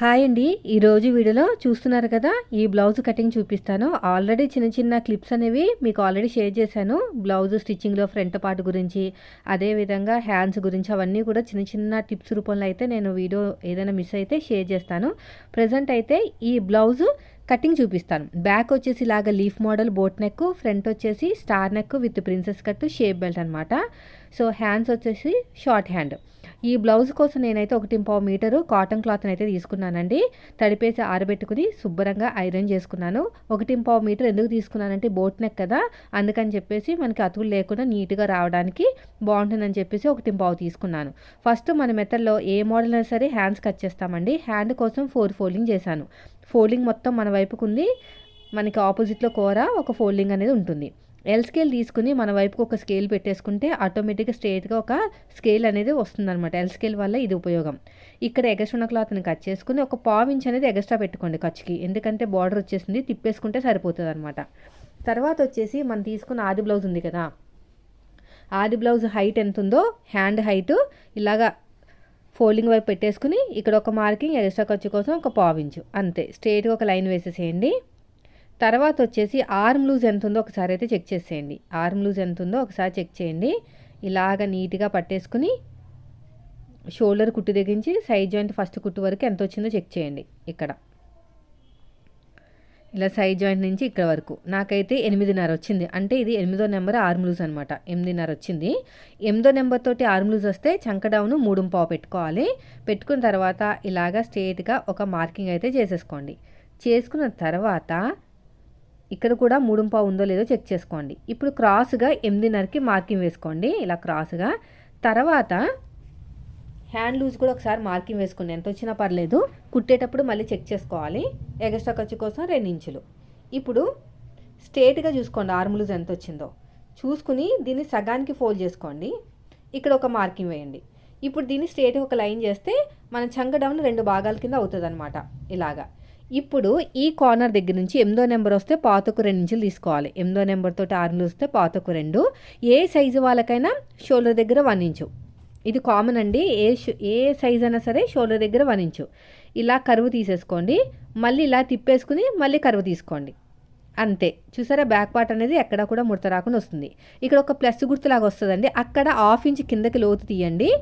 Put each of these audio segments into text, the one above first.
Hi అండి. ఈరోజు వీడియోలో చూస్తున్నారు కదా ఈ బ్లౌజ్ కటింగ్ చూపిస్తాను. ఆల్రెడీ చిన్న చిన్న క్లిప్స్ అనేవి మీకు ఆల్రెడీ షేర్ చేశాను. బ్లౌజ్ స్టిచ్చింగ్లో ఫ్రంట్ పార్ట్ గురించి అదేవిధంగా హ్యాండ్స్ గురించి అవన్నీ కూడా చిన్న చిన్న టిప్స్ రూపంలో అయితే నేను వీడియో ఏదైనా మిస్ అయితే షేర్ చేస్తాను. ప్రజెంట్ అయితే ఈ బ్లౌజు కటింగ్ చూపిస్తాను. బ్యాక్ వచ్చేసి ఇలాగా leaf model boat neck front వచ్చేసి star neck with princess cut shape belt అనమాట సో హ్యాండ్స్ వచ్చేసి షార్ట్ హ్యాండ్. ఈ బ్లౌజ్ కోసం నేనైతే ఒకటి పావు మీటరు కాటన్ క్లాత్ అయితే తీసుకున్నానండి. తడిపేసి ఆరబెట్టుకుని శుభ్రంగా ఐరన్ చేసుకున్నాను. ఒకటి పావు మీటర్ ఎందుకు తీసుకున్నానంటే బోట్ నెక్ కదా అందుకని చెప్పేసి మనకి అతుకులు లేకుండా నీట్గా రావడానికి బాగుంటుందని చెప్పేసి ఒకటి పావు తీసుకున్నాను. ఫస్ట్ మన మెథడ్లో ఏ మోడల్ అయినా సరే హ్యాండ్స్ కట్ చేస్తామండి. హ్యాండ్ కోసం ఫోర్ ఫోల్డింగ్ చేశాను. ఫోల్డింగ్ మొత్తం మన వైపుకు ఉంది మనకి ఆపోజిట్లో కూర ఒక ఫోల్డింగ్ అనేది ఉంటుంది. ఎల్ స్కేల్ తీసుకుని మన వైపుకు ఒక స్కేల్ పెట్టేసుకుంటే ఆటోమేటిక్గా స్ట్రేట్గా ఒక స్కేల్ అనేది వస్తుందన్నమాట. ఎల్ స్కేల్ వల్ల ఇది ఉపయోగం. ఇక్కడ ఎగస్ట్రా క్లాత్ని కట్ చేసుకుని ఒక పావు ఇంచ్ అనేది ఎగస్ట్రా పెట్టుకోండి ఖర్చుకి. ఎందుకంటే బార్డర్ వచ్చేసింది తిప్పేసుకుంటే సరిపోతుంది అనమాట తర్వాత వచ్చేసి మనం తీసుకున్న ఆది బ్లౌజ్ ఉంది కదా. ఆది బ్లౌజ్ హైట్ ఎంత ఉందో హ్యాండ్ హైట్ ఇలాగా ఫోల్డింగ్ వైపు పెట్టేసుకుని ఇక్కడ ఒక మార్కింగ్ ఎక్స్ట్రా ఖర్చు కోసం ఒక పావించు అంతే. స్ట్రేట్గా ఒక లైన్ వేసేసేయండి. తర్వాత వచ్చేసి ఆర్మ్ లూజ్ ఎంత ఉందో ఒకసారి అయితే చెక్ చేసేయండి. ఆర్మ్ లూజ్ ఎంత ఉందో ఒకసారి చెక్ చేయండి. ఇలాగ నీట్గా పట్టేసుకుని షోల్డర్ కుట్టు తెగించి సైడ్ జాయింట్ ఫస్ట్ కుట్టు వరకు ఎంత వచ్చిందో చెక్ చేయండి ఇక్కడ. ఇలా సైడ్ జాయింట్ నుంచి ఇక్కడ వరకు. నాకైతే ఎనిమిదిన్నర వచ్చింది. అంటే ఇది ఎనిమిదో నెంబర్ ఆర్మ్ లూజ్ అనమాట ఎనిమిదిన్నర వచ్చింది. ఎనిమిదో నెంబర్ తోటి ఆర్మ్ లూజ్ వస్తే చంక డౌన్ మూడు పావు పెట్టుకోవాలి. పెట్టుకున్న తర్వాత ఇలాగా స్ట్రేట్గా ఒక మార్కింగ్ అయితే చేసేసుకోండి. చేసుకున్న తర్వాత ఇక్కడ కూడా మూడు ఉందో లేదో చెక్ చేసుకోండి. ఇప్పుడు క్రాస్గా ఎనిమిదిన్నరకి మార్కింగ్ వేసుకోండి. ఇలా క్రాస్గా. తర్వాత హ్యాండ్ లూజ్ కూడా ఒకసారి మార్కింగ్ వేసుకోండి. ఎంత వచ్చినా పర్లేదు. కుట్టేటప్పుడు మళ్ళీ చెక్ చేసుకోవాలి. ఎగస్ట్రా ఖర్చు కోసం రెండు ఇంచులు. ఇప్పుడు స్ట్రేట్గా చూసుకోండి ఆర్మ్ లూజ్ ఎంత వచ్చిందో. చూసుకుని దీన్ని సగానికి ఫోల్డ్ చేసుకోండి. ఇక్కడ ఒక మార్కింగ్ వేయండి. ఇప్పుడు దీన్ని స్ట్రేట్గా ఒక లైన్ చేస్తే మన చంక డౌన్ రెండు భాగాల కింద అవుతుంది ఇలాగా. ఇప్పుడు ఈ కార్నర్ దగ్గర నుంచి ఎనిమిదో నెంబర్ వస్తే పాతకు రెండు ఇంచులు తీసుకోవాలి. ఎనిమిదో నెంబర్ తోటి వస్తే పాతకు రెండు. ఏ సైజు వాళ్ళకైనా షోల్డర్ దగ్గర వన్ ఇంచు. ఇది కామన్ అండి. ఏ ఏ సైజ్ అయినా సరే షోల్డర్ దగ్గర వన్ ఇంచు. ఇలా కరువు తీసేసుకోండి. మళ్ళీ ఇలా తిప్పేసుకుని మళ్ళీ కరువు తీసుకోండి. అంతే. చూసారా? బ్యాక్ పార్ట్ అనేది ఎక్కడ కూడా ముడత రాకుండా వస్తుంది. ఇక్కడ ఒక ప్లస్ గుర్తులాగా వస్తుందండి. అక్కడ హాఫ్ ఇంచ్ కిందకి లోతు తీయండి.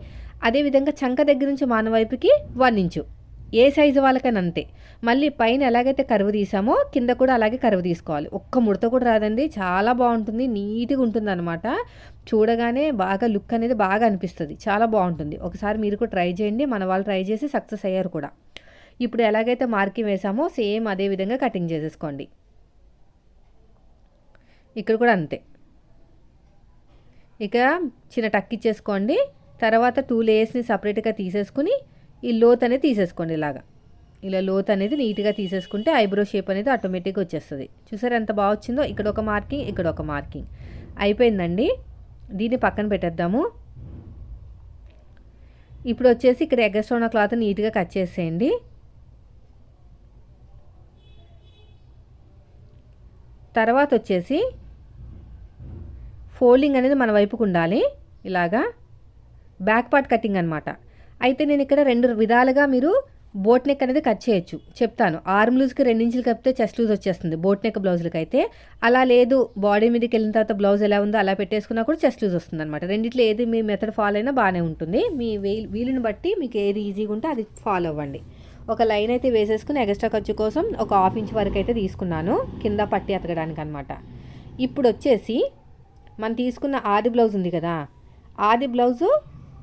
అదేవిధంగా చంక దగ్గర నుంచి మానవైపుకి వన్ ఇంచు. ఏ సైజు వాళ్ళకైనా అంతే మళ్ళీ పైన ఎలాగైతే కరువు తీసామో కింద కూడా అలాగే కరువు తీసుకోవాలి. ఒక్క ముడత కూడా రాదండి. చాలా బాగుంటుంది. నీట్గా ఉంటుంది అనమాట చూడగానే బాగా లుక్ అనేది బాగా అనిపిస్తుంది. చాలా బాగుంటుంది. ఒకసారి మీరు కూడా ట్రై చేయండి. మన వాళ్ళు ట్రై చేసి సక్సెస్ అయ్యారు కూడా. ఇప్పుడు ఎలాగైతే మార్కింగ్ వేసామో సేమ్ అదే విధంగా కటింగ్ చేసేసుకోండి. ఇక్కడ కూడా అంతే. ఇక చిన్న టక్ ఇచ్చేసుకోండి. తర్వాత టూ లేయర్స్ని సపరేట్గా తీసేసుకుని ఈ లోత్ అనేది తీసేసుకోండి ఇలాగా. ఇలా లోత్ అనేది నీట్గా తీసేసుకుంటే ఐబ్రో షేప్ అనేది ఆటోమేటిక్గా వచ్చేస్తుంది. చూసారు ఎంత బాగా వచ్చిందో? ఇక్కడ ఒక మార్కింగ్ ఇక్కడ ఒక మార్కింగ్. అయిపోయిందండి. దీన్ని పక్కన పెట్టేద్దాము. ఇప్పుడు వచ్చేసి ఇక్కడ ఎగస్ట్రా క్లాత్ నీట్గా కట్ చేసేయండి. తర్వాత వచ్చేసి ఫోల్డింగ్ అనేది మన వైపుకు ఉండాలి. ఇలాగా. బ్యాక్ పార్ట్ కటింగ్ అనమాట అయితే నేను ఇక్కడ రెండు విధాలుగా మీరు బోట్ నెక్ అనేది కట్ చేయొచ్చు. చెప్తాను. ఆర్మ్ లూజ్కి రెండించులు కప్పితే చెస్ట్ లూజ్ వచ్చేస్తుంది. బోట్ నెక్ బ్లౌజులకి అయితే. అలా లేదు. బాడీ మీదకి వెళ్ళిన తర్వాత బ్లౌజ్ ఎలా ఉందో అలా పెట్టేసుకున్నా కూడా చెస్ట్ లూజ్ వస్తుంది అనమాట రెండిట్లో ఏది మీ మెథడ్ ఫాలో అయినా బాగానే ఉంటుంది. మీ వీలుని బట్టి మీకు ఏది ఈజీగా ఉంటే అది ఫాలో అవ్వండి. ఒక లైన్ అయితే వేసేసుకుని ఎక్స్ట్రా ఖర్చు కోసం ఒక హాఫ్ ఇంచ్ వరకు అయితే తీసుకున్నాను. కింద పట్టి అతకడానికి అనమాట ఇప్పుడు వచ్చేసి మనం తీసుకున్న ఆది బ్లౌజ్ ఉంది కదా. ఆది బ్లౌజు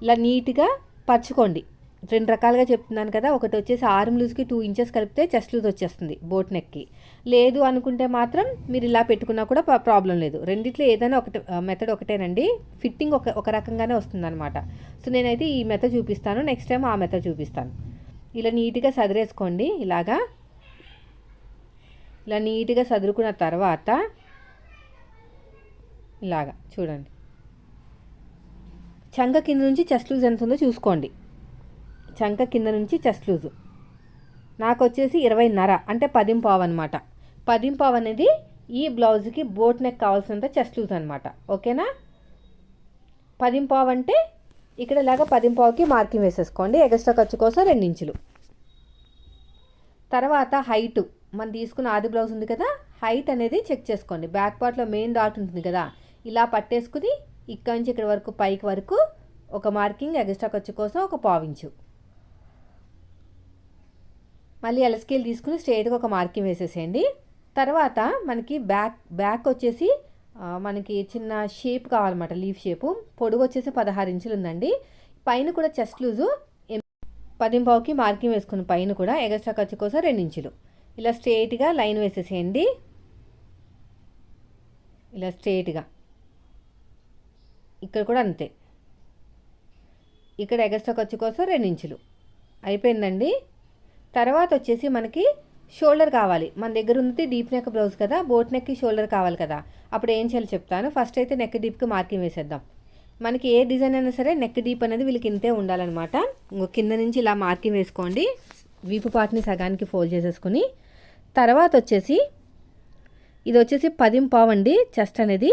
ఇలా నీట్గా పరచుకోండి రెండు రకాలుగా చెప్తున్నాను కదా ఒకటి వచ్చేసి ఆర్మ్ లూజ్కి టూ ఇంచెస్ కలిపితే చెస్ట్ లూజ్ వచ్చేస్తుంది బోట్ నెక్కి లేదు అనుకుంటే మాత్రం మీరు ఇలా పెట్టుకున్నా కూడా ప్రాబ్లం లేదు. రెండిట్లో ఏదైనా ఒకటి మెథడ్ ఒకటేనండి. ఫిట్టింగ్ ఒక ఒక రకంగానే వస్తుందన్నమాట. సో నేనైతే ఈ మెథడ్ చూపిస్తాను. నెక్స్ట్ టైం ఆ మెథడ్ చూపిస్తాను. ఇలా నీట్గా సదిరేసుకోండి. ఇలాగా. ఇలా నీట్గా సదురుకున్న తర్వాత ఇలాగా చూడండి. చంక కింద నుంచి చెస్ట్ లూజ్ ఎంత ఉందో చూసుకోండి. చంక కింద నుంచి చెస్ట్ లూజు. నాకు వచ్చేసి ఇరవైన్నర అంటే పదింపావు అనమాట పదింపావు అనేది ఈ బ్లౌజ్కి బోట్ నెక్ కావాల్సినంత చెస్ట్ లూజ్ అనమాట ఓకేనా? పదింపావు అంటే ఇక్కడ ఇలాగ పదింపావుకి మార్కింగ్ వేసేసుకోండి. ఎక్స్ట్రా ఖర్చు కోసం రెండించులు తర్వాత హైటు. మనం తీసుకున్న ఆది బ్లౌజ్ ఉంది కదా హైట్ అనేది చెక్ చేసుకోండి. బ్యాక్ పార్ట్లో మెయిన్ డాట్ ఉంటుంది కదా ఇలా పట్టేసుకుని ఇక్కడ నుంచి ఇక్కడ వరకు పైకి వరకు ఒక మార్కింగ్ ఎగస్ట్రా ఖర్చు కోసం ఒక పావించు మళ్ళీ ఎలస్కేల్ తీసుకుని స్ట్రైట్గా ఒక మార్కింగ్ వేసేసేయండి. తర్వాత మనకి బ్యాక్ బ్యాక్ వచ్చేసి మనకి చిన్న షేప్ కావాలన్నమాట లీఫ్ షేపు పొడుగు వచ్చేసి పదహారు ఇంచులు ఉందండి. పైన కూడా చెస్ట్ లూజు పదింపావుకి మార్కింగ్ వేసుకున్న పైన కూడా ఎగస్ట్రా ఖర్చు కోసం రెండు ఇంచులు. ఇలా స్ట్రేట్గా లైన్ వేసేసేయండి. ఇలా స్ట్రేట్గా ఇక్కడ కూడా అంతే. ఇక్కడ ఎగస్ట్రా ఖర్చు కోసం రెండు ఇంచులు. అయిపోయిందండి. తర్వాత వచ్చేసి మనకి షోల్డర్ కావాలి. మన దగ్గర ఉన్నది డీప్ నెక్ బ్లౌజ్ కదా బోట్ నెక్కి షోల్డర్ కావాలి కదా. అప్పుడు ఏం చేయాలో చెప్తాను. ఫస్ట్ అయితే నెక్ డీప్కి మార్కింగ్ వేసేద్దాం. మనకి ఏ డిజైన్ అయినా సరే నెక్ డీప్ అనేది వీళ్ళకి ఇంతే ఉండాలన్నమాట. ఇంకో కింద నుంచి ఇలా మార్కింగ్ వేసుకోండి. వీపు పార్ట్ని సగానికి ఫోల్డ్ చేసేసుకుని. తర్వాత వచ్చేసి ఇది వచ్చేసి పదిం అండి చెస్ట్ అనేది.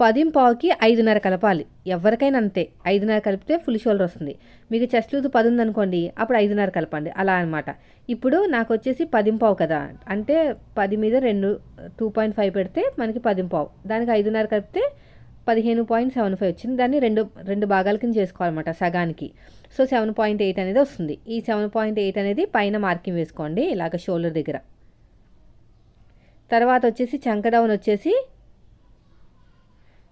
పదిం పావుకి ఐదున్నర కలపాలి. ఎవరికైనా అంతే. ఐదున్నర కలిపితే ఫుల్ షోల్డర్ వస్తుంది. మీకు చెస్ట్ లూజ్ పది ఉందనుకోండి అప్పుడు ఐదున్నర కలపండి. అలా అనమాట ఇప్పుడు నాకు వచ్చేసి పదింపావు కదా. అంటే పది మీద రెండు టూ పాయింట్ ఫైవ్ పెడితే మనకి పదిం పావు. దానికి ఐదున్నర కలిపితే పదిహేను పాయింట్ సెవెన్ ఫైవ్ వచ్చింది. దాన్ని రెండు రెండు భాగాల కింద చేసుకోవాలన్నమాట సగానికి. సో సెవెన్ పాయింట్ ఎయిట్ అనేది వస్తుంది. ఈ సెవెన్ పాయింట్ ఎయిట్ అనేది పైన మార్కింగ్ వేసుకోండి ఇలాగ షోల్డర్ దగ్గర. తర్వాత వచ్చేసి చంక డౌన్ వచ్చేసి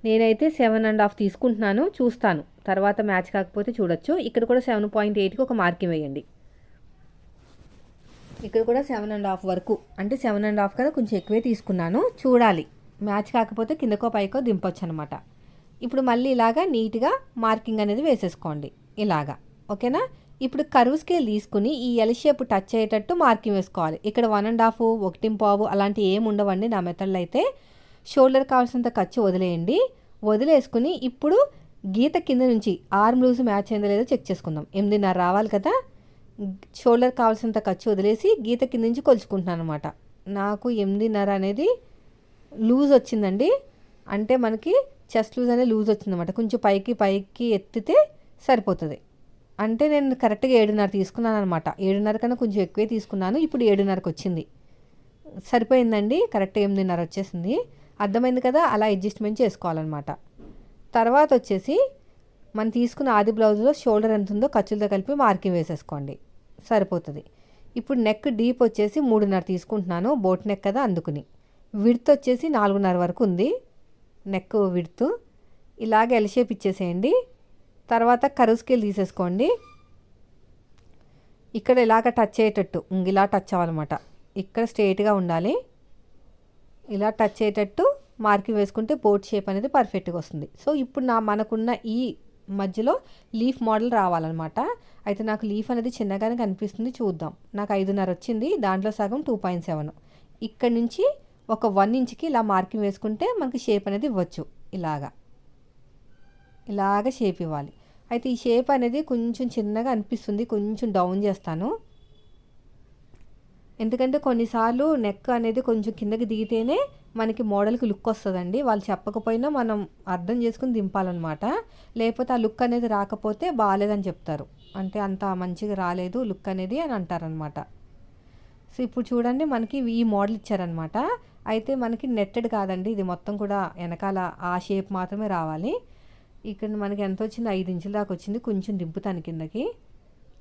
నేనైతే సెవెన్ అండ్ హాఫ్ తీసుకుంటున్నాను చూస్తాను. తర్వాత మ్యాచ్ కాకపోతే చూడొచ్చు. ఇక్కడ కూడా సెవెన్ పాయింట్ ఎయిట్కి ఒక మార్కింగ్ వేయండి ఇక్కడ కూడా సెవెన్ అండ్ హాఫ్ వరకు. అంటే సెవెన్ అండ్ హాఫ్ కదా కొంచెం ఎక్కువే తీసుకున్నాను. చూడాలి. మ్యాచ్ కాకపోతే కిందకో పైకో దింపొచ్చు అనమాట ఇప్పుడు మళ్ళీ ఇలాగా నీట్గా మార్కింగ్ అనేది వేసేసుకోండి. ఇలాగా. ఓకేనా? ఇప్పుడు కరువు స్కేల్ తీసుకుని ఈ ఎల్ షేప్ టచ్ అయ్యేటట్టు మార్కింగ్ వేసుకోవాలి. ఇక్కడ వన్ అండ్ హాఫ్ ఒకటి పావు అలాంటి ఏమి ఉండవండి నా మెథడ్లో అయితే. షోల్డర్ కావాల్సినంత ఖర్చు వదిలేయండి. వదిలేసుకుని ఇప్పుడు గీత కింద నుంచి ఆర్మ్ లూజ్ మ్యాచ్ అయిందో లేదో చెక్ చేసుకుందాం. ఎనిమిదిన్నర రావాలి కదా? షోల్డర్ కావాల్సినంత ఖర్చు వదిలేసి గీత కింద నుంచి కొలుచుకుంటున్నాను అనమాట నాకు ఎనిమిదిన్నర అనేది లూజ్ వచ్చిందండి. అంటే మనకి చెస్ట్ లూజ్ అనేది లూజ్ వచ్చిందన్నమాట. కొంచెం పైకి పైకి ఎత్తితే సరిపోతుంది. అంటే నేను కరెక్ట్గా ఏడున్నర తీసుకున్నాను అనమాట ఏడున్నర కన్నా కొంచెం ఎక్కువే తీసుకున్నాను. ఇప్పుడు ఏడున్నరకు వచ్చింది. సరిపోయిందండి. కరెక్ట్ ఎనిమిదిన్నర వచ్చేసింది. అర్థమైంది కదా? అలా అడ్జస్ట్మెంట్ చేసుకోవాలన్నమాట. తర్వాత వచ్చేసి మనం తీసుకున్న ఆది బ్లౌజ్లో షోల్డర్ ఎంత ఉందో ఖర్చులతో కలిపి మార్కింగ్ వేసేసుకోండి. సరిపోతుంది. ఇప్పుడు నెక్ డీప్ వచ్చేసి మూడున్నర తీసుకుంటున్నాను. బోట్ నెక్ కదా అందుకుని. విడ్త్ వచ్చేసి నాలుగున్నర వరకు ఉంది. Neck width. ఇలాగ ఎల్ షేప్ ఇచ్చేసేయండి. తర్వాత కరువు స్కేల్ తీసేసుకోండి. ఇక్కడ ఇలాగ టచ్ అయ్యేటట్టు. ఇలా టచ్ అవ్వాలన్నమాట. ఇక్కడ స్ట్రైట్గా ఉండాలి. ఇలా టచ్ అయ్యేటట్టు మార్కింగ్ వేసుకుంటే బోట్ షేప్ అనేది పర్ఫెక్ట్గా వస్తుంది. సో ఇప్పుడు నా మనకున్న ఈ మధ్యలో లీఫ్ మోడల్ రావాలన్నమాట. అయితే నాకు లీఫ్ అనేది చిన్నగానే కనిపిస్తుంది చూద్దాం. నాకు ఐదున్నర వచ్చింది దాంట్లో సగం టూ పాయింట్ సెవెన్ ఇక్కడ నుంచి ఒక వన్ ఇంచ్కి ఇలా మార్కింగ్ వేసుకుంటే మనకి షేప్ అనేది ఇవ్వచ్చు. ఇలాగా. ఇలాగ షేప్ ఇవ్వాలి. అయితే ఈ షేప్ అనేది కొంచెం చిన్నగా అనిపిస్తుంది కొంచెం డౌన్ చేస్తాను. ఎందుకంటే కొన్నిసార్లు నెక్ అనేది కొంచెం కిందకి దిగితేనే మనకి మోడల్కి లుక్ వస్తుందండి. వాళ్ళు చెప్పకపోయినా మనం అర్థం చేసుకుని దింపాలన్నమాట. లేకపోతే ఆ లుక్ అనేది రాకపోతే బాగాలేదని చెప్తారు. అంటే అంత మంచిగా రాలేదు లుక్ అనేది అని అంటారనమాట సో ఇప్పుడు చూడండి మనకి ఈ మోడల్ ఇచ్చారనమాట అయితే మనకి నెట్టెడ్ కాదండి. ఇది మొత్తం కూడా వెనకాల ఆ షేప్ మాత్రమే రావాలి. ఇక్కడ మనకి ఎంత వచ్చింది? ఐదు ఇంచుల దాకా వచ్చింది. కొంచెం దింపుతాను కిందకి.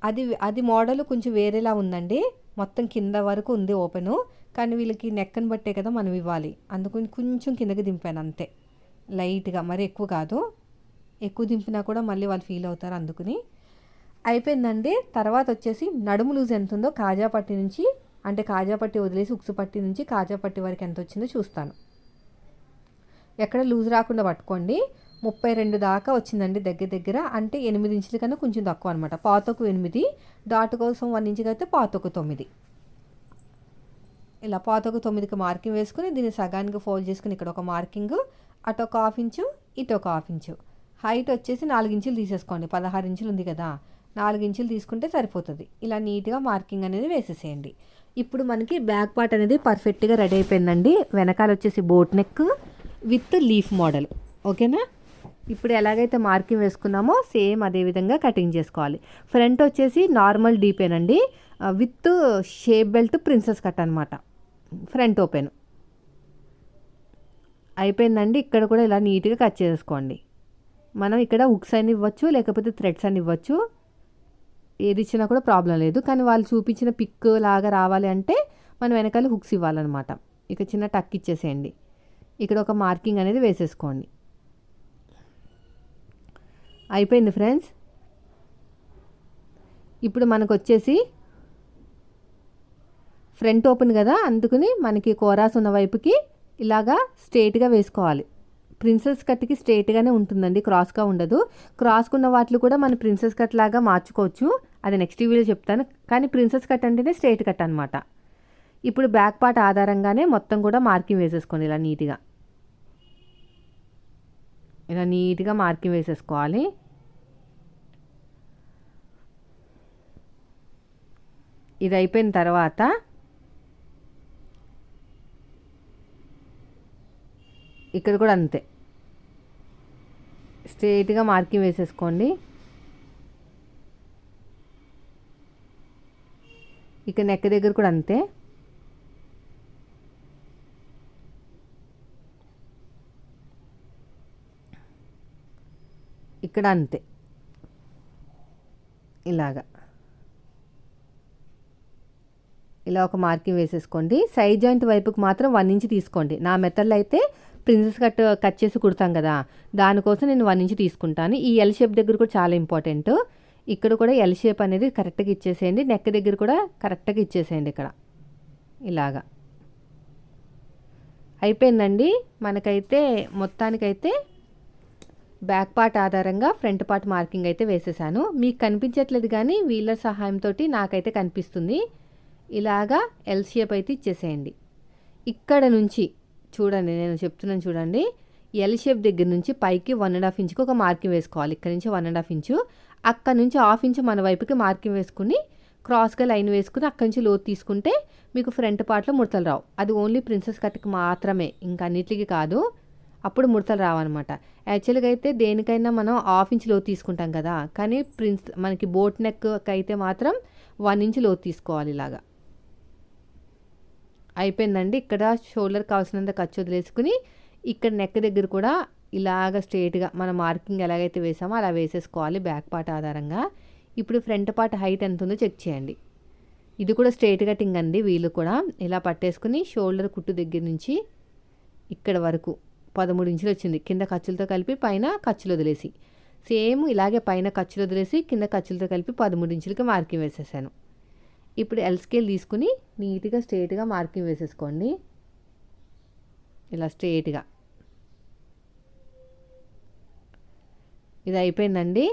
అది అది మోడల్ కొంచెం వేరేలా ఉందండి. మొత్తం కింద వరకు ఉంది ఓపెను. కానీ వీళ్ళకి నెక్కను బట్టే కదా మనం ఇవ్వాలి. అందుకని కొంచెం కిందకి దింపాను అంతే. లైట్గా మరి ఎక్కువ కాదు. ఎక్కువ దింపినా కూడా మళ్ళీ వాళ్ళు ఫీల్ అవుతారు అందుకని. అయిపోయిందండి. తర్వాత వచ్చేసి నడుము లూజ్ ఎంత ఉందో కాజాపట్టి నుంచి అంటే కాజాపట్టి వదిలేసి ఉక్సు పట్టి నుంచి కాజాపట్టి వరకు ఎంత వచ్చిందో చూస్తాను. ఎక్కడ లూజ్ రాకుండా పట్టుకోండి. ముప్పై రెండు దాకా వచ్చిందండి దగ్గర దగ్గర. అంటే ఎనిమిది ఇంచుల కన్నా కొంచెం తక్కువ అనమాట పాతకు ఎనిమిది డాట్ కోసం వన్ ఇంచుకి అయితే పాతకు తొమ్మిది. ఇలా పాతకు తొమ్మిదికి మార్కింగ్ వేసుకుని దీన్ని సగానికి ఫోల్డ్ చేసుకుని ఇక్కడ ఒక మార్కింగ్ అటు ఒక హాఫ్ ఇంచు ఇటు ఒక హాఫ్ ఇంచు. హైట్ వచ్చేసి నాలుగు ఇంచులు తీసేసుకోండి. పదహారు ఇంచులు ఉంది కదా నాలుగు ఇంచులు తీసుకుంటే సరిపోతుంది. ఇలా నీట్గా మార్కింగ్ అనేది వేసేసేయండి. ఇప్పుడు మనకి బ్యాక్ పార్ట్ అనేది పర్ఫెక్ట్గా రెడీ అయిపోయిందండి. వెనకాల వచ్చేసి boat neck with leaf model. ఓకేనా? ఇప్పుడు ఎలాగైతే మార్కింగ్ వేసుకున్నామో సేమ్ అదే విధంగా కటింగ్ చేసుకోవాలి. ఫ్రంట్ వచ్చేసి normal డీపేనండి with shape belt princess cut అనమాట ఫ్రంట్ ఓపెన్. అయిపోయిందండి. ఇక్కడ కూడా ఇలా నీట్గా కట్ చేసుకోండి. మనం ఇక్కడ హుక్స్ అని ఇవ్వచ్చు లేకపోతే థ్రెడ్స్ అని ఇవ్వచ్చు. ఏది ఇచ్చినా కూడా ప్రాబ్లం లేదు. కానీ వాళ్ళు చూపించిన పిక్ లాగా రావాలి అంటే మనం వెనకాల హుక్స్ ఇవ్వాలన్నమాట. ఇక చిన్న టక్ ఇచ్చేసేయండి. ఇక్కడ ఒక మార్కింగ్ అనేది వేసేసుకోండి. అయిపోయింది ఫ్రెండ్స్. ఇప్పుడు మనకు వచ్చేసి ఫ్రంట్ ఓపెన్ కదా అందుకుని మనకి కోరాస్ ఉన్న వైపుకి ఇలాగా స్ట్రేట్గా వేసుకోవాలి. ప్రిన్సెస్ కట్కి స్ట్రేట్గానే ఉంటుందండి క్రాస్గా ఉండదు. క్రాస్గా ఉన్న వాటిని కూడా మన ప్రిన్సెస్ కట్ లాగా మార్చుకోవచ్చు. అది నెక్స్ట్ వీడియో చెప్తాను. కానీ ప్రిన్సెస్ కట్ అంటేనే స్ట్రేట్ కట్ అనమాట ఇప్పుడు బ్యాక్ పార్ట్ ఆధారంగానే మొత్తం కూడా మార్కింగ్ వేసేసుకోండి ఇలా నీట్గా. ఇలా నీట్గా మార్కింగ్ వేసేసుకోవాలి. ఇది అయిపోయిన తర్వాత ఇక్కడ కూడా అంతే. స్ట్రైట్గా మార్కింగ్ వేసేసుకోండి. ఇక నెక్క దగ్గర కూడా అంతే. ఇక్కడ అంతే. ఇలాగా. ఇలా ఒక మార్కింగ్ వేసేసుకోండి. సైడ్ జాయింట్ వైపుకి మాత్రం వన్ ఇంచ్ తీసుకోండి. నా మెథడ్లో అయితే ప్రిన్సెస్ కట్ కట్ చేసి కుడతాం కదా దానికోసం నేను వన్ ఇంచ్ తీసుకుంటాను. ఈ ఎల్ షేప్ దగ్గర కూడా చాలా ఇంపార్టెంట్. ఇక్కడ కూడా ఎల్ షేప్ అనేది కరెక్ట్గా ఇచ్చేసేయండి. నెక్ దగ్గర కూడా కరెక్ట్గా ఇచ్చేసేయండి ఇక్కడ. ఇలాగా. అయిపోయిందండి. మనకైతే మొత్తానికైతే బ్యాక్ పార్ట్ ఆధారంగా ఫ్రంట్ పార్ట్ మార్కింగ్ అయితే వేసేసాను. మీకు కనిపించట్లేదు కానీ వీళ్ళ సహాయంతో నాకైతే కనిపిస్తుంది. ఇలాగా ఎల్ షేప్ అయితే ఇచ్చేసేయండి. ఇక్కడ నుంచి చూడండి నేను చెప్తున్నాను చూడండి. ఎల్ షేప్ దగ్గర నుంచి పైకి వన్ అండ్ హాఫ్ ఇంచుకి ఒక మార్కింగ్ వేసుకోవాలి. ఇక్కడ నుంచి వన్ అండ్ హాఫ్ ఇంచు అక్కడ నుంచి హాఫ్ ఇంచు మన వైపుకి మార్కింగ్ వేసుకుని క్రాస్గా లైన్ వేసుకుని అక్కడి నుంచి లోతు తీసుకుంటే మీకు ఫ్రంట్ పార్ట్లో ముడతలు రావు. అది ఓన్లీ ప్రిన్సెస్ కట్కి మాత్రమే ఇంకా అన్నిటికీ కాదు. అప్పుడు ముడతలు రావన్నమాట. యాక్చువల్గా అయితే దేనికైనా మనం హాఫ్ ఇంచ్ లోతు తీసుకుంటాం కదా. కానీ ప్రిన్స్ మనకి బోట్ నెక్ అయితే మాత్రం వన్ ఇంచ్ లోతు తీసుకోవాలి ఇలాగా. అయిపోయిందండి. ఇక్కడ షోల్డర్ కావాల్సినంత ఖర్చు వదిలేసుకుని ఇక్కడ నెక్ దగ్గర కూడా ఇలాగ స్ట్రేట్గా మన మార్కింగ్ ఎలాగైతే వేసామో అలా వేసేసుకోవాలి బ్యాక్ పార్ట్ ఆధారంగా. ఇప్పుడు ఫ్రంట్ పార్ట్ హైట్ ఎంత ఉందో చెక్ చేయండి. ఇది కూడా స్ట్రేట్ కటింగ్ అండి వీళ్ళు కూడా. ఇలా పట్టేసుకుని షోల్డర్ కుట్టు దగ్గర నుంచి ఇక్కడ వరకు పదమూడు ఇంచులు వచ్చింది. కింద ఖర్చులతో కలిపి పైన ఖర్చులు వదిలేసి. సేమ్ ఇలాగే పైన ఖర్చులు వదిలేసి కింద ఖర్చులతో కలిపి పదమూడు ఇంచులకి మార్కింగ్ వేసేసాను. ఇప్పుడు ఎల్ స్కేల్ తీసుకుని నీట్గా స్ట్రేట్గా మార్కింగ్ వేసేసుకోండి. ఇలా స్ట్రేట్గా. ఇది అయిపోయిందండి.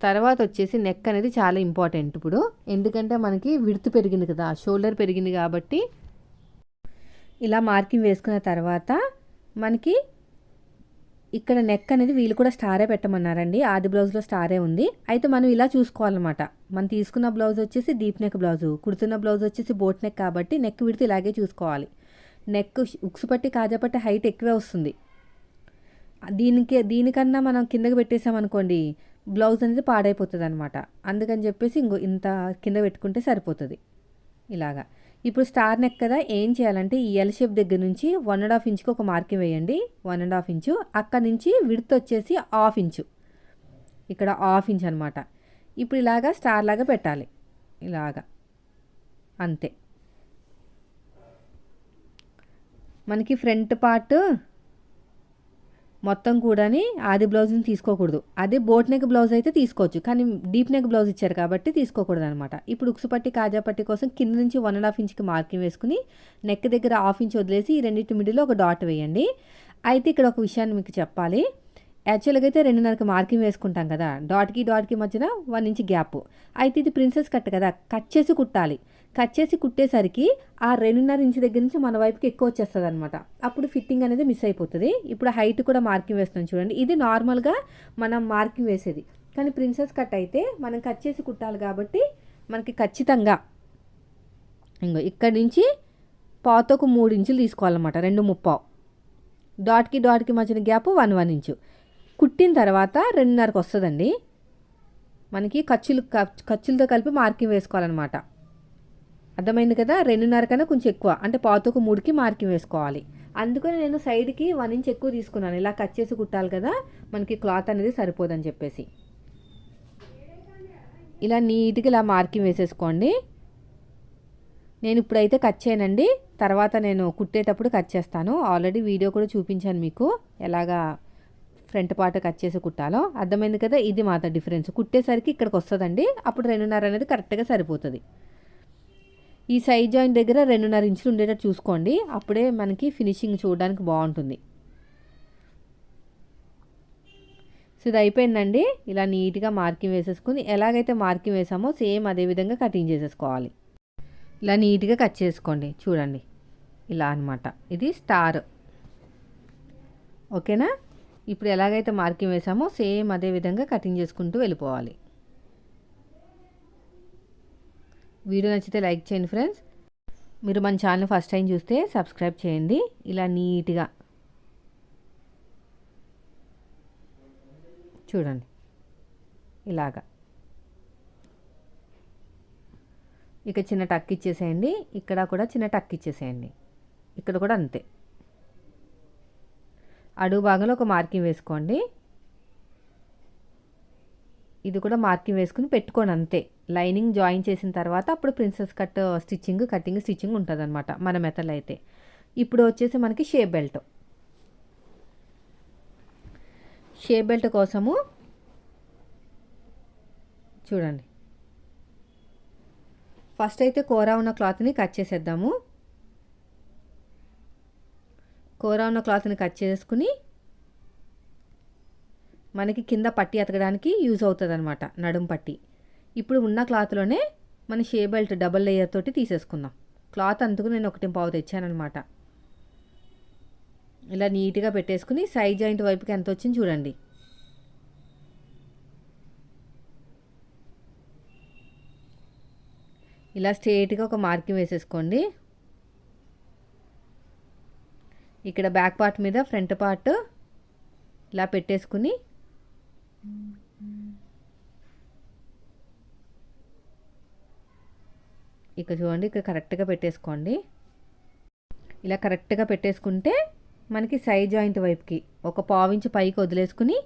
తర్వాత వచ్చేసి నెక్ అనేది చాలా ఇంపార్టెంట్ ఇప్పుడు. ఎందుకంటే మనకి విడుతు పెరిగింది కదా షోల్డర్ పెరిగింది కాబట్టి. ఇలా మార్కింగ్ వేసుకున్న తర్వాత మనకి ఇక్కడ నెక్ అనేది వీళ్ళు కూడా స్టారే పెట్టమన్నారండి. ఆది బ్లౌజ్లో స్టారే ఉంది. అయితే మనం ఇలా చూసుకోవాలన్నమాట. మనం తీసుకున్న బ్లౌజ్ వచ్చేసి డీప్ నెక్ బ్లౌజు కుడుతున్న బ్లౌజ్ వచ్చేసి బోట్ నెక్ కాబట్టి నెక్ విడితే ఇలాగే చూసుకోవాలి. నెక్ ఉక్సు పట్టి కాజా పట్టి హైట్ ఎక్కువే వస్తుంది. దీనికి దీనికన్నా మనం కిందకి పెట్టేసామనుకోండి బ్లౌజ్ అనేది పాడైపోతుంది అనమాట అందుకని చెప్పేసి ఇంకో ఇంత కింద పెట్టుకుంటే సరిపోతుంది. ఇలాగా. ఇప్పుడు స్టార్ నెక్ కదా ఏం చేయాలంటే ఈ ఎల్ షేప్ దగ్గర నుంచి వన్ అండ్ హాఫ్ ఇంచుకి ఒక మార్కింగ్ వేయండి. వన్ అండ్ హాఫ్ ఇంచు అక్కడ నుంచి విడత్ వచ్చేసి హాఫ్ ఇంచు ఇక్కడ హాఫ్ ఇంచ్ అనమాట ఇప్పుడు ఇలాగా స్టార్ లాగా పెట్టాలి. ఇలాగా. అంతే. మనకి ఫ్రంట్ పార్ట్ మొత్తం కూడాని ఆది బ్లౌజ్ని తీసుకోకూడదు. అదే బోట్ నెక్ బ్లౌజ్ అయితే తీసుకోవచ్చు. కానీ డీప్ నెక్ బ్లౌజ్ ఇచ్చారు కాబట్టి తీసుకోకూడదు అనమాట ఇప్పుడు ఉక్సు పట్టి కాజా పట్టి కోసం కింద నుంచి వన్ అండ్ హాఫ్ ఇంచ్కి మార్కింగ్ వేసుకుని నెక్ దగ్గర హాఫ్ ఇంచ్ వదిలేసి ఈ రెండింటి మిడిలో ఒక డాట్ వేయండి. అయితే ఇక్కడ ఒక విషయాన్ని మీకు చెప్పాలి. యాక్చువల్గా అయితే రెండున్నరకి మార్కింగ్ వేసుకుంటాం కదా. డాట్కి డాట్కి మధ్యన వన్ ఇంచ్ గ్యాప్ అయితే ఇది ప్రిన్సెస్ కట్ కదా. కట్ చేసి కుట్టాలి. కట్ చేసి కుట్టేసరికి ఆ రెండున్నర ఇంచ్ దగ్గర నుంచి మన వైపుకి ఎక్కువ వచ్చేస్తుంది అనమాట అప్పుడు ఫిట్టింగ్ అనేది మిస్ అయిపోతుంది. ఇప్పుడు హైట్ కూడా మార్కింగ్ వేస్తున్నాం చూడండి. ఇది నార్మల్గా మనం మార్కింగ్ వేసేది. కానీ ప్రిన్సెస్ కట్ అయితే మనం కట్ చేసి కుట్టాలి కాబట్టి మనకి ఖచ్చితంగా ఇంకో ఇక్కడి నుంచి పాతకు మూడు ఇంచులు తీసుకోవాలన్నమాట. రెండు ముప్పావు. డాట్కి డాట్కి మధ్యన గ్యాప్ వన్ వన్ ఇంచు. కుట్టిన తర్వాత రెండున్నరకు వస్తుందండి. మనకి ఖర్చులు ఖర్చులతో కలిపి మార్కింగ్ వేసుకోవాలన్నమాట. అర్థమైంది కదా? రెండున్నర కన్నా కొంచెం ఎక్కువ. అంటే పాతకు మూడుకి మార్కింగ్ వేసుకోవాలి. అందుకని నేను సైడ్కి వన్ ఇంచ్ ఎక్కువ తీసుకున్నాను. ఇలా కట్ చేసి కుట్టాలి కదా? మనకి క్లాత్ అనేది సరిపోదని చెప్పేసి. ఇలా నీట్గా ఇలా మార్కింగ్ వేసేసుకోండి. నేను ఇప్పుడైతే కట్ చేయనండి. తర్వాత నేను కుట్టేటప్పుడు కట్ చేస్తాను. ఆల్రెడీ వీడియో కూడా చూపించాను మీకు. ఎలాగా ఫ్రంట్ పార్ట్ కట్ చేసి కుట్టాలో. అర్థమైంది కదా? ఇది మాత్రం డిఫరెన్స్. కుట్టేసరికి ఇక్కడికి వస్తుందండి. అప్పుడు రెండున్నర అనేది కరెక్ట్గా సరిపోతుంది. ఈ సైడ్ జాయింట్ దగ్గర రెండున్నర ఇంచులు ఉండేటట్టు చూసుకోండి. అప్పుడే మనకి ఫినిషింగ్ చూడడానికి బాగుంటుంది. సో ఇది అయిపోయిందండి. ఇలా నీట్గా మార్కింగ్ వేసేసుకుని ఎలాగైతే మార్కింగ్ వేసామో సేమ్ అదే విధంగా కటింగ్ చేసేసుకోవాలి. ఇలా నీట్గా కట్ చేసుకోండి. చూడండి. ఇలా అనమాట ఇది స్టార్. ఓకేనా? ఇప్పుడు ఎలాగైతే మార్కింగ్ వేసామో సేమ్ అదే విధంగా కటింగ్ చేసుకుంటూ వెళ్ళిపోవాలి. వీడియో నచ్చితే లైక్ చేయండి ఫ్రెండ్స్. మీరు మన ఛానల్ ఫస్ట్ టైం చూస్తే సబ్స్క్రైబ్ చేయండి. ఇలా నీట్గా చూడండి. ఇలాగా. ఇక చిన్న టక్ ఇచ్చేసేయండి. ఇక్కడ కూడా చిన్న టక్ ఇచ్చేసేయండి. ఇక్కడ కూడా అంతే. అడుగు భాగంలో ఒక మార్కింగ్ వేసుకోండి. ఇది కూడా మార్కింగ్ వేసుకుని పెట్టుకోండి అంతే. లైనింగ్ జాయిన్ చేసిన తర్వాత అప్పుడు princess cut stitching cutting stitching ఉంటుంది అనమాట మన మెథడ్ అయితే. ఇప్పుడు వచ్చేసి మనకి షేప్ బెల్ట్. షేప్ బెల్ట్ కోసము చూడండి. ఫస్ట్ అయితే కూర ఉన్న క్లాత్ని కట్ చేసేద్దాము. కూర ఉన్న క్లాత్ని కట్ చేసుకుని మనకి కింద పట్టి అతకడానికి యూజ్ అవుతుంది అనమాట నడుం పట్టి. ఇప్పుడు ఉన్న క్లాత్లోనే మన షే బెల్ట్ డబల్ లేయర్ తోటి తీసేసుకుందాం. క్లాత్ అందుకు నేను ఒకటి పావు తెచ్చానమాట ఇలా నీట్గా పెట్టేసుకుని సైడ్ జాయింట్ వైపుకి ఎంత వచ్చింది చూడండి. ఇలా స్ట్రేట్గా ఒక మార్కింగ్ వేసేసుకోండి. ఇక్కడ బ్యాక్ పార్ట్ మీద ఫ్రంట్ పార్ట్ ఇలా పెట్టేసుకుని ఇక చూడండి ఇక్కడ కరెక్ట్గా పెట్టేసుకోండి. ఇలా కరెక్ట్గా పెట్టేసుకుంటే మనకి సైడ్ జాయింట్ వైపుకి ఒక పావించి పైకి వదిలేసుకుని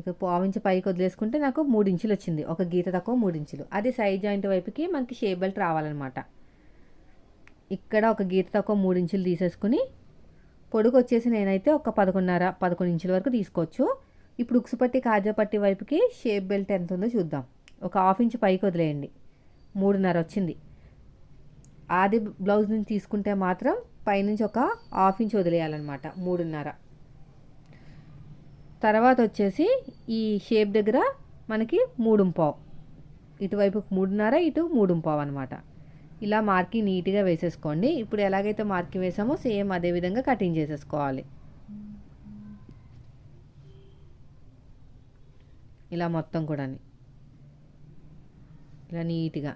ఇక పావించి పైకి వదిలేసుకుంటే నాకు మూడు ఇంచులు వచ్చింది. ఒక గీత తక్కువ మూడు ఇంచులు. అది సైడ్ జాయింట్ వైపుకి మనకి షేప్ బెల్ట్ రావాలన్నమాట. ఇక్కడ ఒక గీత తక్కువ మూడు ఇంచులు తీసేసుకుని పొడుగు వచ్చేసి నేనైతే ఒక పదకొండున్నర పదకొండు ఇంచుల వరకు తీసుకోవచ్చు. ఇప్పుడు ఉక్సుపట్టి కాజాపట్టి వైపుకి షేప్ బెల్ట్ ఎంత ఉందో చూద్దాం. ఒక హాఫ్ ఇంచ్ పైకి వదిలేయండి. మూడున్నర వచ్చింది. ఆది బ్లౌజ్ నుంచి తీసుకుంటే మాత్రం పైనుంచి ఒక హాఫ్ ఇంచ్ వదిలేయాలన్నమాట. మూడున్నర. తర్వాత వచ్చేసి ఈ షేప్ దగ్గర మనకి మూడు పావు. ఇటువైపు మూడున్నర ఇటు మూడు పావు అనమాట ఇలా మార్కింగ్ నీట్గా వేసేసుకోండి. ఇప్పుడు ఎలాగైతే మార్కింగ్ వేసామో సేమ్ అదే విధంగా కటింగ్ చేసేసుకోవాలి. ఇలా మొత్తం కూడా ఇలా నీట్గా.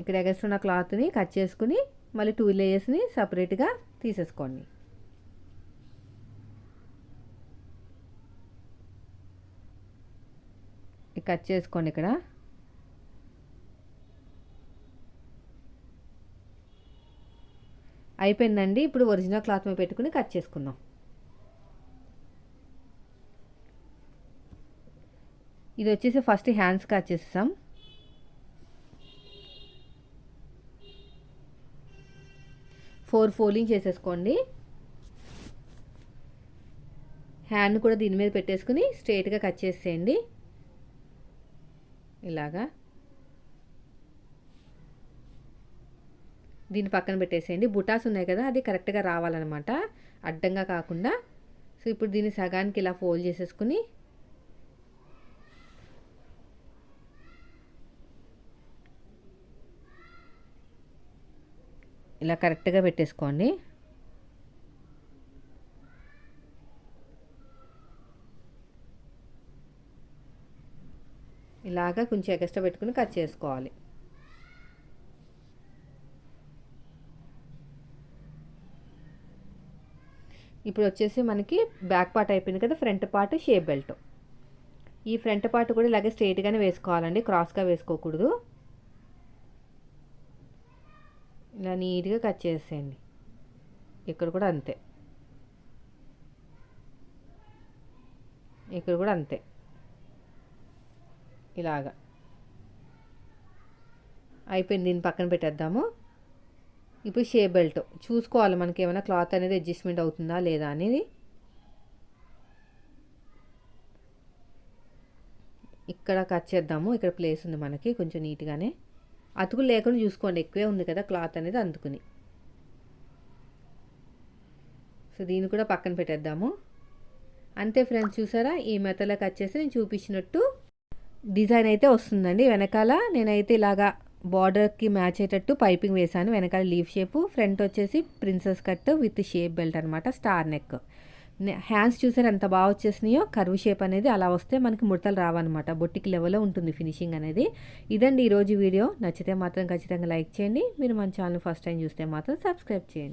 ఇక్కడ ఎగస్ట్రున్న క్లాత్ని కట్ చేసుకుని మళ్ళీ టూ లేయర్స్ని సపరేట్గా తీసేసుకోండి. కట్ చేసుకోండి ఇక్కడ. అయిపోయిందండి. ఇప్పుడు ఒరిజినల్ క్లాత్ మీద పెట్టుకుని కట్ చేసుకుందాం. ఇది వచ్చేసి ఫస్ట్ హ్యాండ్స్ కట్ చేస్తాం ఫోర్ ఫోల్డింగ్ చేసేసుకోండి. హ్యాండ్ కూడా దీని మీద పెట్టేసుకుని స్ట్రైట్గా కట్ చేసేయండి. ఇలాగా. దీన్ని పక్కన పెట్టేసేయండి. బుటాస్ ఉన్నాయి కదా అది కరెక్ట్గా రావాలన్నమాట. అడ్డంగా కాకుండా. సో ఇప్పుడు దీన్ని సగానికి ఇలా ఫోల్డ్ చేసేసుకుని ఇలా కరెక్ట్గా పెట్టేసుకోండి. ఇలాగా కొంచెం ఎగస్ట్రా పెట్టుకుని కట్ చేసుకోవాలి. ఇప్పుడు వచ్చేసి మనకి బ్యాక్ పార్ట్ అయిపోయింది కదా ఫ్రంట్ పార్ట్ షేప్ బెల్ట్. ఈ ఫ్రంట్ పార్ట్ కూడా ఇలాగే స్ట్రైట్గానే వేసుకోవాలండి క్రాస్గా వేసుకోకూడదు. ఇలా నీట్గా కట్ చేసేయండి. ఇక్కడ కూడా అంతే. ఇక్కడ కూడా అంతే. ఇలాగా. అయిపోయింది దీన్ని పక్కన పెట్టేద్దాము. ఇప్పుడు షేప్ బెల్ట్. చూసుకోవాలి మనకి ఏమైనా క్లాత్ అనేది అడ్జస్ట్మెంట్ అవుతుందా లేదా అనేది. ఇక్కడ కట్ చేద్దాము. ఇక్కడ ప్లేస్ ఉంది మనకి కొంచెం నీట్గానే. అతుకులు లేకుండా చూసుకోండి ఎక్కువే ఉంది కదా క్లాత్ అనేది అందుకుని. సో దీన్ని కూడా పక్కన పెట్టేద్దాము. అంతే ఫ్రెండ్స్ చూసారా? ఈ మెథడ్లో కట్ చేసి నేను చూపించినట్టు డిజైన్ అయితే వస్తుందండి. వెనకాల నేనైతే ఇలాగా బార్డర్కి మ్యాచ్ అయ్యేటట్టు పైపింగ్ వేశాను. వెనకాల లీఫ్ షేప్ ఫ్రంట్ వచ్చేసి princess cut with shape belt అనమాట స్టార్ నెక్. హ్యాండ్స్ చూసారు ఎంత బాగా వచ్చేసినాయో? కర్వ్ షేప్ అనేది అలా వస్తే మనకి ముడతలు రావన్నమాట. బొట్టికి లెవెల్లో ఉంటుంది ఫినిషింగ్ అనేది. ఇదండి ఈరోజు వీడియో. నచ్చితే మాత్రం ఖచ్చితంగా లైక్ చేయండి. మీరు మన ఛానల్ ఫస్ట్ టైం చూస్తే మాత్రం సబ్స్క్రైబ్ చేయండి.